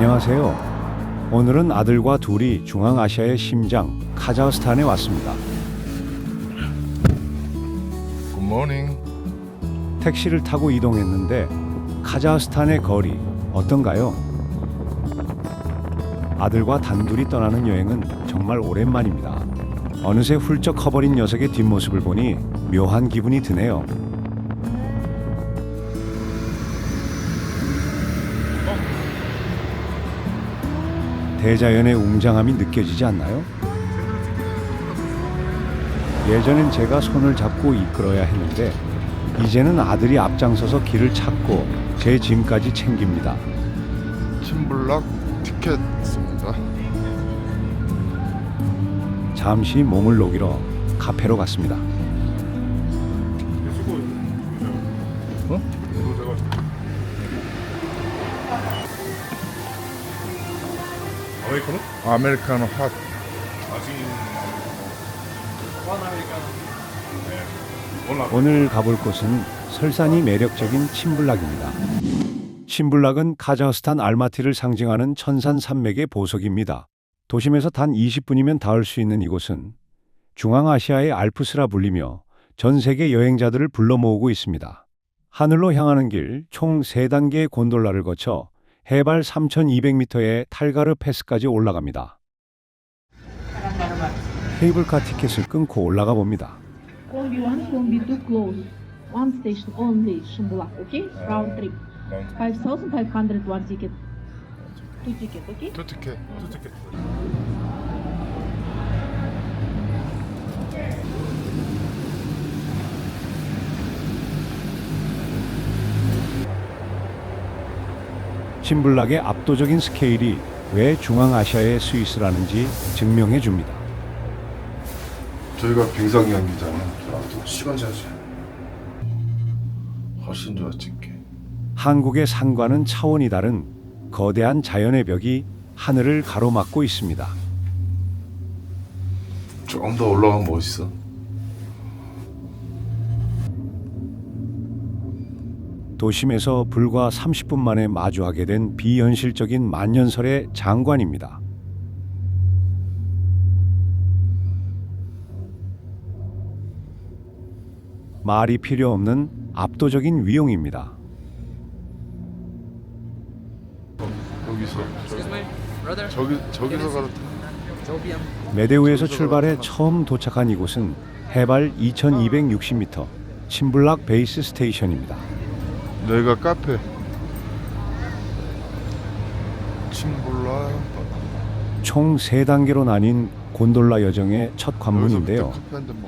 안녕하세요. 오늘은 아들과 둘이 중앙아시아의 심장 카자흐스탄에 왔습니다. Good morning. 택시를 타고 이동했는데 카자흐스탄의 거리 어떤가요? 아들과 단둘이 떠나는 여행은 정말 오랜만입니다. 어느새 훌쩍 커버린 녀석의 뒷모습을 보니 묘한 기분이 드네요. 대자연의 웅장함이 느껴지지 않나요? 예전엔 제가 손을 잡고 이끌어야 했는데 이제는 아들이 앞장서서 길을 찾고 제 짐까지 챙깁니다. 침블락 티켓 있습니다. 잠시 몸을 녹이러 카페로 갔습니다. 아메리카노? 아메리카노 핫. 아직 원 아메리카노. 네. 오늘 가볼 곳은 설산이 매력적인 침블락입니다. 침블락은 카자흐스탄 알마티를 상징하는 천산 산맥의 보석입니다. 도심에서 단 20분이면 닿을 수 있는 이곳은 중앙아시아의 알프스라 불리며 전 세계 여행자들을 불러 모으고 있습니다. 하늘로 향하는 길 총 3단계의 곤돌라를 거쳐 해발 3,200m의 탈가르 패스까지 올라갑니다. 케이블카 티켓을 끊고 올라가 봅니다. Combi 1, Combi 2 close. One station only, Shumbulak, okay? Round trip. 5,500 one ticket. Two ticket, okay? 투 티켓. 투 티켓. 침블락의 압도적인 스케일이 왜 중앙아시아의 스위스라는지 증명해 줍니다. 저희가 빙상이한기잖아요. 시간 제하지. 훨씬 찍게. 한국의 산과는 차원이 다른 거대한 자연의 벽이 하늘을 가로막고 있습니다. 조금 더 올라가면 멋있어. 도심에서 불과 30분 만에 마주하게 된 비현실적인 만년설의 장관입니다. 말이 필요 없는 압도적인 위용입니다. 여기서. 저기 저기서. Jobium. 메데우에서 출발해 처음 도착한 이곳은 해발 2260m 침블락 베이스 스테이션입니다. 여기가 카페. 침블락. 총 3단계로 나뉜 곤돌라 여정의 첫 관문인데요.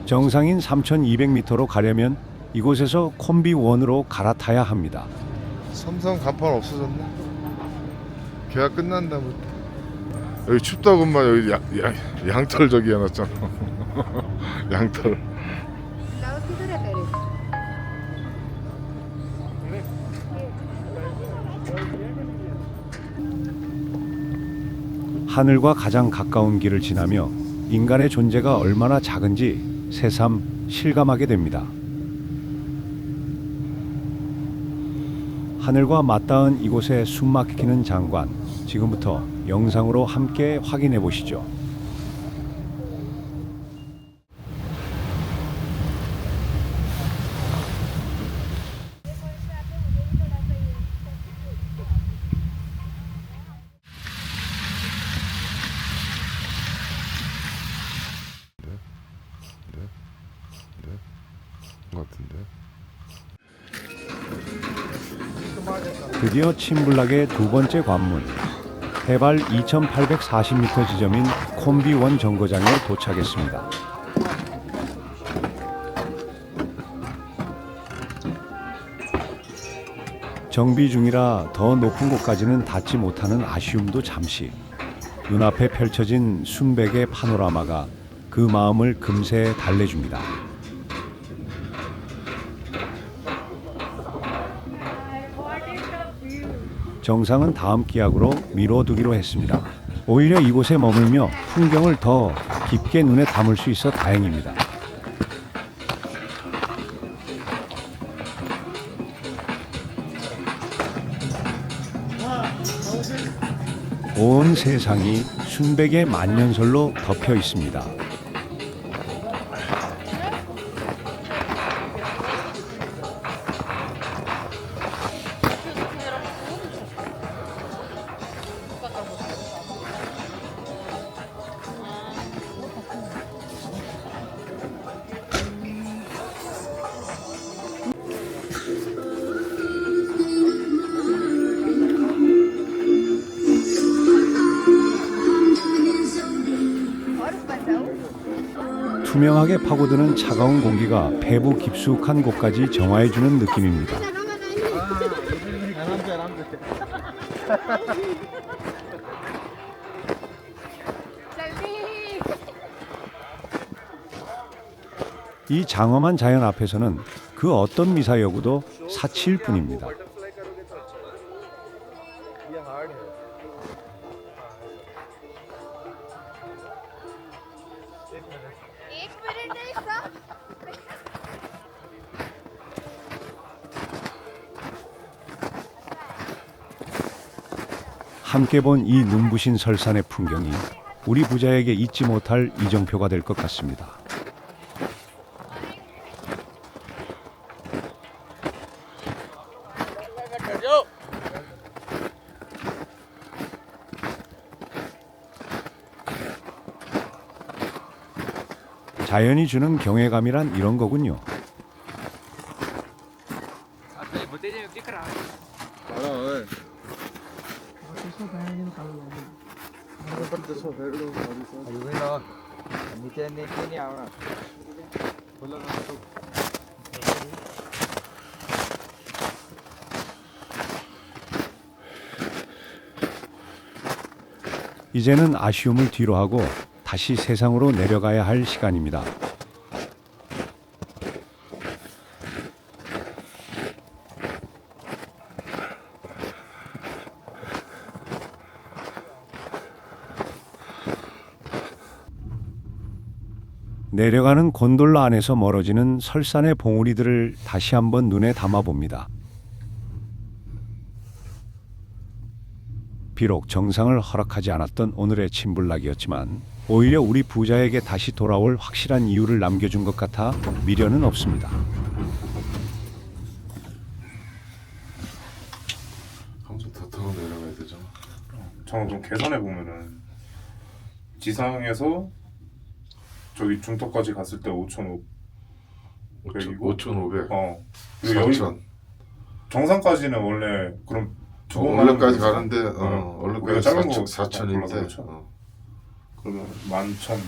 정상인 3,200m로 가려면 이곳에서 콤비 원으로 갈아타야 합니다. 삼성 간판 없어졌네. 계약 끝난 다음부터. 여기 춥다고만 여기 양, 양, 양털 저기 해놨잖아. 양털. 하늘과 가장 가까운 길을 지나며 인간의 존재가 얼마나 작은지 새삼 실감하게 됩니다. 하늘과 맞닿은 이곳에 숨막히는 장관, 지금부터 영상으로 함께 확인해 보시죠. 것 같은데. 드디어 침블락의 두 번째 관문, 해발 2,840m 지점인 콤비원 정거장에 도착했습니다. 정비 중이라 더 높은 곳까지는 닿지 못하는 아쉬움도 잠시. 눈앞에 펼쳐진 순백의 파노라마가 그 마음을 금세 달래줍니다. 정상은 다음 기약으로 미뤄두기로 했습니다. 오히려 이곳에 머물며 풍경을 더 깊게 눈에 담을 수 있어 다행입니다. 온 세상이 순백의 만년설로 덮여 있습니다. 투명하게 파고드는 차가운 공기가 폐부 깊숙한 곳까지 정화해주는 느낌입니다. 이 장엄한 자연 앞에서는 그 어떤 미사여구도 사치일 뿐입니다. 함께 본 이 눈부신 설산의 풍경이 우리 부자에게 잊지 못할 이정표가 될 것 같습니다. 자연이 주는 경외감이란 이런 거군요. 이제는 아쉬움을 뒤로하고 다시 세상으로 내려가야 할 시간입니다. 내려가는 곤돌라 안에서 멀어지는 설산의 봉우리들을 다시 한번 눈에 담아 봅니다. 비록 정상을 허락하지 않았던 오늘의 침불락이었지만 오히려 우리 부자에게 다시 돌아올 확실한 이유를 남겨준 것 같아 미련은 없습니다. 한번 더 타고 내려가야 되잖아. 저는 좀 계산해 보면은 지상에서 저기 중턱까지 갔을 때 5,500 5,500. 어 그리고 여기 4,000. 정상까지는 원래 그럼 저 두번 원래까지 가는 가는데? 어, 우리가 원래까지 짧은 거 4,000, 골라서 4,000인데 그렇죠. 어. 그러면 11,000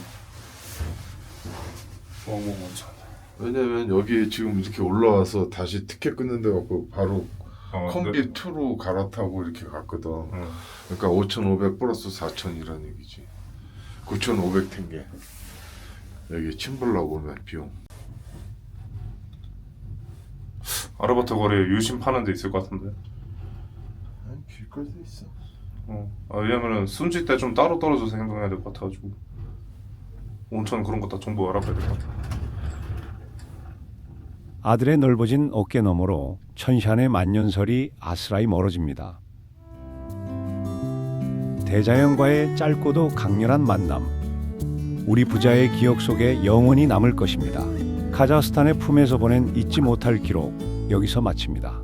왕복 11,000 왜냐면 여기 지금 이렇게 올라와서 다시 티켓 끊는 데 갖고 바로 어, 컴비 2로 갈아타고 이렇게 갔거든. 응. 그러니까 5,500 플러스 4,000이라는 얘기지. 9,500 탱게. 여기 침불락 오면 비용. 아르바트 거리에 유심 파는 데 있을 것 같은데 아니 길거리도 있어. 어. 아, 왜냐면은 숨질 때 좀 따로 떨어져서 행동해야 될 것 같아가지고 온천 그런 거 다 정보 알아봐야 될 것 같아 아들의 넓어진 어깨 너머로 천샨의 만년설이 아스라이 멀어집니다. 대자연과의 짧고도 강렬한 만남. 우리 부자의 기억 속에 영원히 남을 것입니다. 카자흐스탄의 품에서 보낸 잊지 못할 기록 여기서 마칩니다.